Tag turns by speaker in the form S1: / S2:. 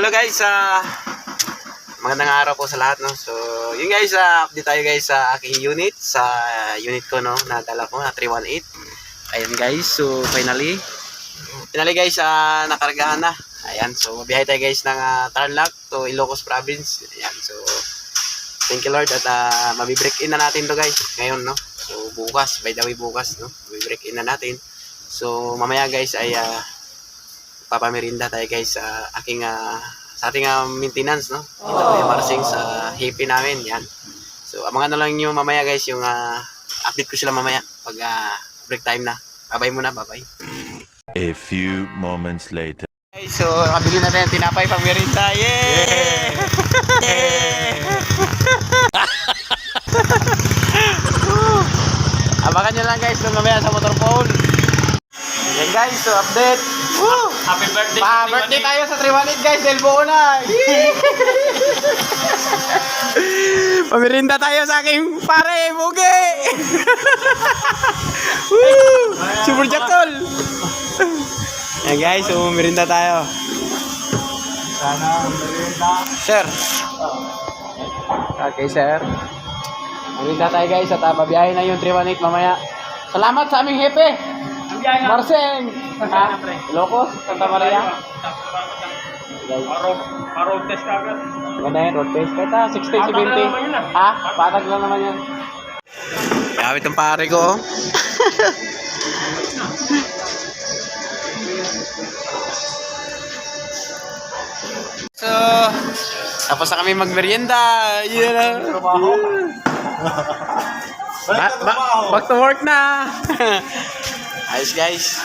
S1: hello guys, ah magandang araw po sa lahat, no? So, yun guys, ah update tayo guys sa aking unit, sa unit ko, no, na dala ko, na 318. Ayan guys, so finally, finally guys, ah nakargahan na. Ayan, so biyahe tayo guys ng ah, Tarlac to Ilocos Province. Ayan, so thank you Lord at ah mabibreak in na natin to guys ngayon, no? So, bukas, by the way, bukas, no? Mabibreak in na natin. So, mamaya guys ay ah papamerinda tayo guys sa aking ah, sa ating ah, maintenance no. Ito oh. Marsing sa hippie namin yan. So abangan na lang yung mamaya guys yung ah, update ko sila mamaya pag ah, break time na. Bye-bye muna, bye-bye.
S2: A few moments later.
S1: Okay, so nakabili na tayo tinapay pang merinda. Yay! Abangan nyo lang guys nung mamaya sa motor phone. Yan guys, so update. Woo!
S3: Happy birthday.
S1: Pa, birthday tayo sa 318 guys, dahil buo na. Pamirinda tayo sa aking pare, Mugi. Woo! Super Jackal. Yan guys, so pamirinda tayo.
S3: Sana merienda.
S1: Sir. Okay, sir. Pamirinda tayo guys at uh, babiyahin na yung 318 mamaya. Salamat sa aming hepe. Marseng. Ha? Locos, Santa Maria.
S3: Paro, paro test ka agad.
S1: Maganda yan, road. Kahit ah, 60,
S3: Patag
S1: 70.
S3: lang naman yun, ah.
S1: Ha? Patag lang naman yan. Gamit ang pare ko. oh. so, tapos na kami magmerienda. Ba- ba- back to work na. Ayos guys.